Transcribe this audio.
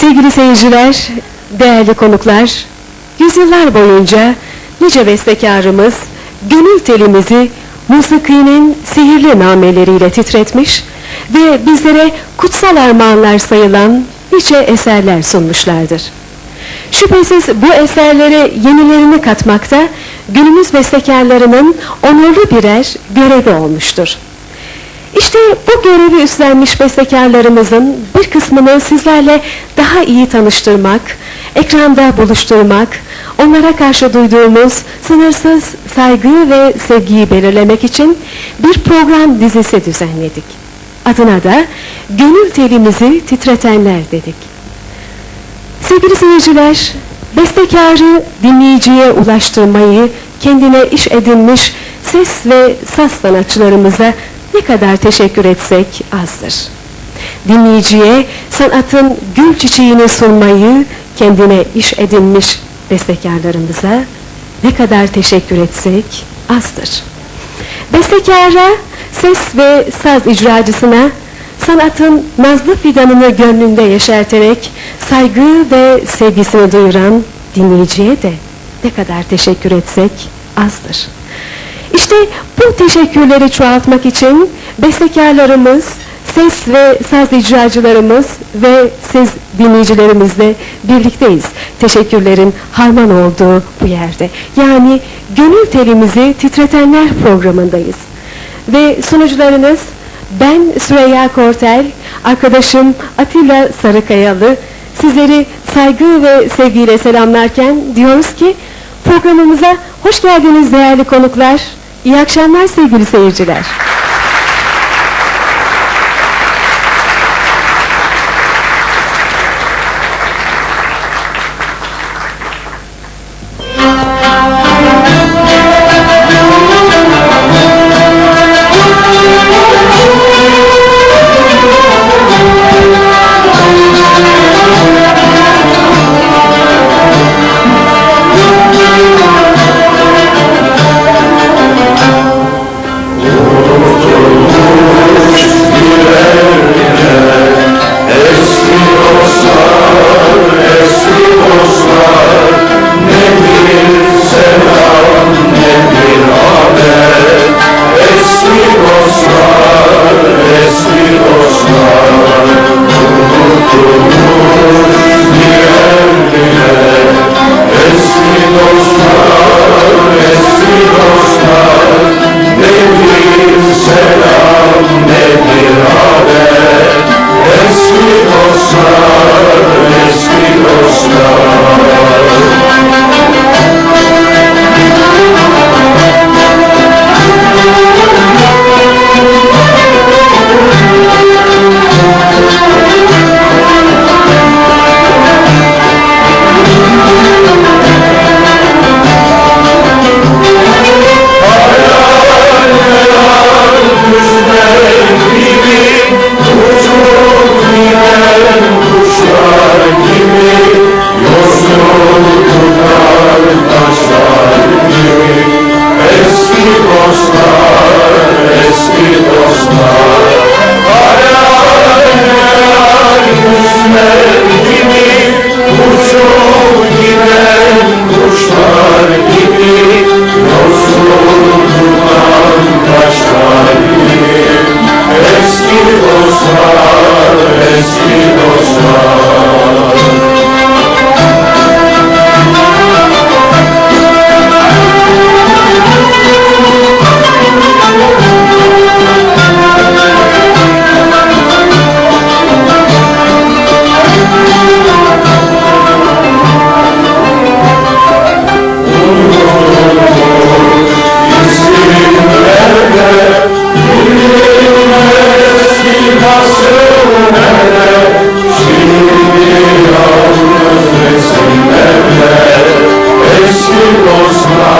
Sevgili seyirciler, değerli konuklar, yüzyıllar boyunca nice bestekarımız gönül telimizi musikinin sihirli nameleriyle titretmiş ve bizlere kutsal armağanlar sayılan nice eserler sunmuşlardır. Şüphesiz bu eserlere yenilerini katmakta günümüz bestekarlarının onurlu birer görevi olmuştur. İşte bu görevi üstlenmiş bestekarlarımızın bir kısmını sizlerle daha iyi tanıştırmak, ekranda buluşturmak, onlara karşı duyduğumuz sınırsız saygı ve sevgiyi belirlemek için bir program dizisi düzenledik. Adına da Gönül Telimizi Titretenler dedik. Sevgili seyirciler, bestekarı dinleyiciye ulaştırmayı kendine iş edinmiş ses ve saz sanatçılarımıza ne kadar teşekkür etsek azdır. Dinleyiciye sanatın gül çiçeğini sunmayı kendine iş edinmiş bestekarlarımıza ne kadar teşekkür etsek azdır. Bestekara, ses ve saz icracısına sanatın nazlı fidanını gönlünde yeşerterek saygı ve sevgisini duyuran dinleyiciye de ne kadar teşekkür etsek azdır. İşte bu teşekkürleri çoğaltmak için bestekarlarımız, ses ve saz icracılarımız ve siz dinleyicilerimizle birlikteyiz. Teşekkürlerin harman olduğu bu yerde. Yani gönül telimizi titretenler programındayız. Ve sunucularınız ben Süreyya Kortel, arkadaşım Atilla Sarıkayalı sizleri saygı ve sevgiyle selamlarken diyoruz ki programımıza hoş geldiniz değerli konuklar. İyi akşamlar sevgili seyirciler. Ghost Jerusalem.